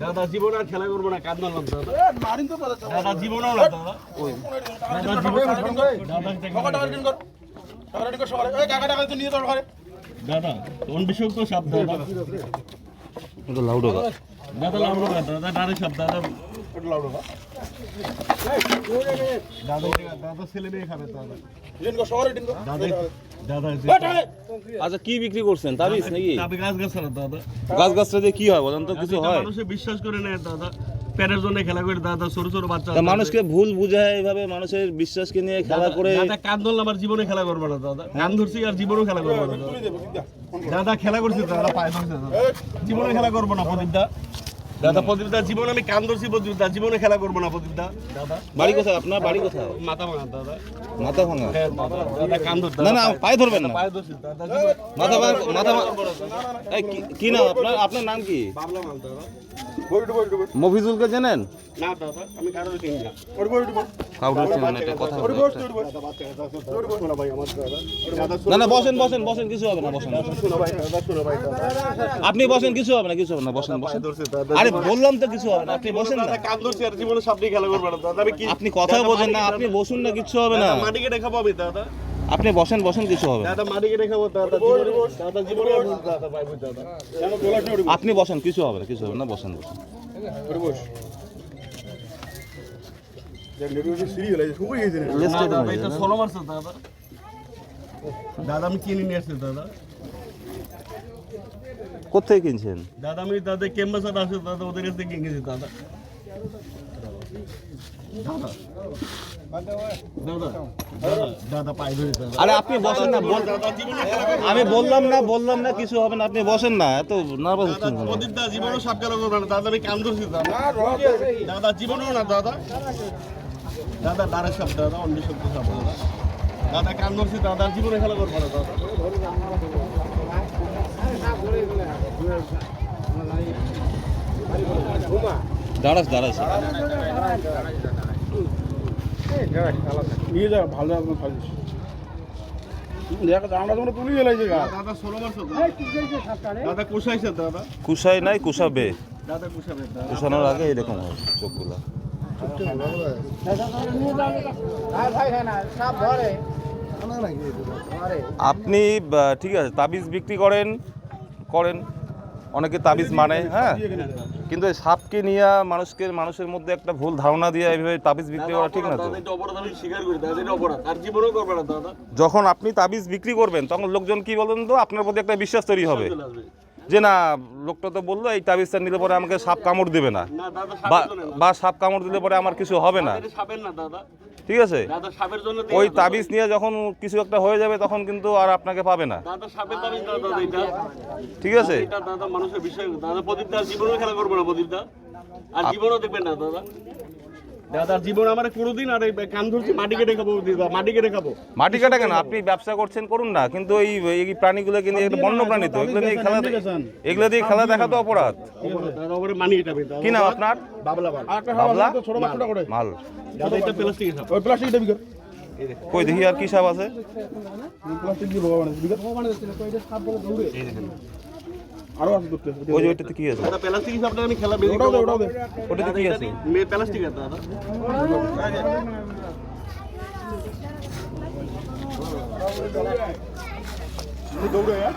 দাদা জীবন আর খেলা করব না কাঁদ মারলাম দাদা। জীবন। দাদা কাকা টাকা তো নিয়ে যাও দাদা কোন লাউড হোক দাদা লাউডো দাদা দাদা ডারে সাপ দাদা। লাউড হোক। দাদা দাদা ছেলে মেয়ে খাবে দাদা। দাদা। আচ্ছা কি বিক্রি করছেন? তাবিজ নাকি? গাছ গাছটা দিয়ে কি হয় বলেন তো কিছু হয়? বিশ্বাস করে নেয় দাদা। প্যানের জন্য খেলা করে দাদা ছোট ছোট বাচ্চা মানুষকে ভুল বুঝায় এইভাবে মানুষের বিশ্বাসকে নিয়ে খেলা করে দাদা কান ধরলে আমার জীবনে খেলা করবে না দাদা। কান ধরছি আর জীবনেও খেলা করব না দাদা। দা। খেলা করছি দাদা পায়ে ধরছে দাদা। জীবনে খেলা করব না প্রদীপদা। দাদা প্রদীপদা জীবনে আমি কান ধরছি প্রদীপদা জীবনে খেলা করব না প্রদীপদা। দাদা। বাড়ি কোথায় আপনার? বাড়ি কোথায়? মাথা ভাঙা দাদা। মাথা ভাঙা? হ্যাঁ দাদা দাদা কান ধরতে না না পায়ে ধরবেন না। পায়ে ধরছি দাদা। মাথা ভাঙা মাথা ভাঙা। এই, কি- কি নাম আপনার? আপনার নাম কি? বাবলা মাল দাদা। বইটু, বইটু, বইটু। মফিজুলকে জানেন না দাদা আমি কারোর চিনি না। না, না না বসেন বসেন বসেন কিছু হবে না বসেন। আপনি বসেন কিছু হবে না কিছু হবে না বসেন বসেন। আরে বললাম তো কিছু হবে না আপনি বসেন না। দাদা ধরছি আর জীবনে সাপনি খেলা করব না কি আপনি কথা বলেন না আপনি বসুন না কিছু হবে না। মাটিকে দেখাবো আমি দাদা। আপনি বসেন বসেন কিছু হবে। আপনি বসেন কিছু হবে না কিছু হবে না বসেন বসেন। দাদা আমি কিনে নিয়ে আসছি দাদা। কোথায় কিনছেন? দাদা আমি দাদা কেম্বাসার আছে দাদা ওদের কাছ থেকে কিনেছি দাদা। আরে আপনি বসেন না। আমি বললাম না বললাম না কিছু হবে না আপনি বসেন না এত নার্ভাস দাদা হচ্ছেন? প্রদীপ দা জীবনেও সাপ দাদা আমি ধরছি আছে। দাদা জীবনেও না দাদা। দাদা দাঁড়া সাপ দাদা অন্য শব্দ সাপ দাদা দাদা কান ধরছি দাদা জীবনে খেলা করব না দাদা। দাঁড়াস দাঁড়াস। নিয়ে যা, ভালো দাদা কুসাই নাই কুসাবে। দাদা কুসাবে দাদা। কুসানোর আগে এরকম হয় চোখগুলা। আপনি ঠিক আছে, তাবিজ বিক্রি করেন করেন। অনেকে তাবিজ মানে হ্যাঁ? কিন্তু সাপকে নিয়ে মানুষকে, মানুষের মধ্যে একটা ভুল ধারণা দিয়ে এইভাবে তাবিজ বিক্রি করা ঠিক না যখন আপনি তাবিজ বিক্রি করবেন, তখন লোকজন কি বলেন তো, আপনার প্রতি একটা বিশ্বাস তৈরি হবে। যে না লোকটা তো বলল এই তাবিজটা নিলে পরে আমাকে সাপ কামড় দেবে না। বা সাপ কামড় দিলে পরে আমার কিছু হবে না। ঠিক আছে? ওই তাবিজ নিয়ে যখন কিছু একটা হয়ে যাবে তখন কিন্তু আর আপনাকে পাবে না। ঠিক আছে? দাদা মানুষের বিষয়। দাদা প্রদীপ খেলা করব না প্রদীপ দা আর জীবনও দেখবেন না দাদা। দাদার জীবন আমার কোনোদিন আর এই কান ধরছি মাটি কেটে খাব দিদা মাটি কেটে খাব। মাটি কাটা কেন? আপনি ব্যবসা করছেন করুন না। কিন্তু এই এই প্রাণীগুলো কিন্তু এগুলো বন্য প্রাণী তো এগুলো দিয়ে খেলা এগুলো দিয়ে খেলা দেখা তো অপরাধ। মানি এটা কি নাম আপনার? বাবলা। মাল। এটা প্লাস্টিকের ওই প্লাস্টিকটা বিকর। কই দেখি আর কি সাপ আছে? প্লাস্টিক দিয়ে ভগবান বিকর। আরও আছে ধরতে। ওই যে ওইটাতে কি আছে দাদা প্লাস্টিকের সাপটা আমি খেলা বেশি ওটাও দে। ওটাতে কি আছে দাদা দৌড়ে, হ্যাঁ?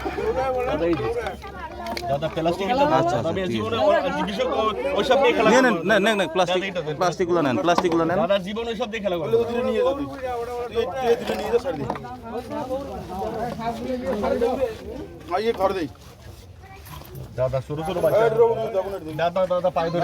দাদা দাদা প্লাস্টিকের আচ্ছা, আমি জীবনে ওইসব ওইসব খেলা নেন নেন নেন নেন প্লাস্টিক প্লাস্টিকগুলো নেন প্লাস্টিকগুলো নেন দাদা জীবন ওইসব দিয়ে খেলা করব না। নিয়ে যা তুই। তুই তুই তুই নিয়ে যা, ছাড় দে। আইয়ে ঘর দেই। দাদা ছোট ছোট এই বাচ্চা রোবট, রোবট, রোবট, রোবট। দাদা দাদা পায়ে ধরে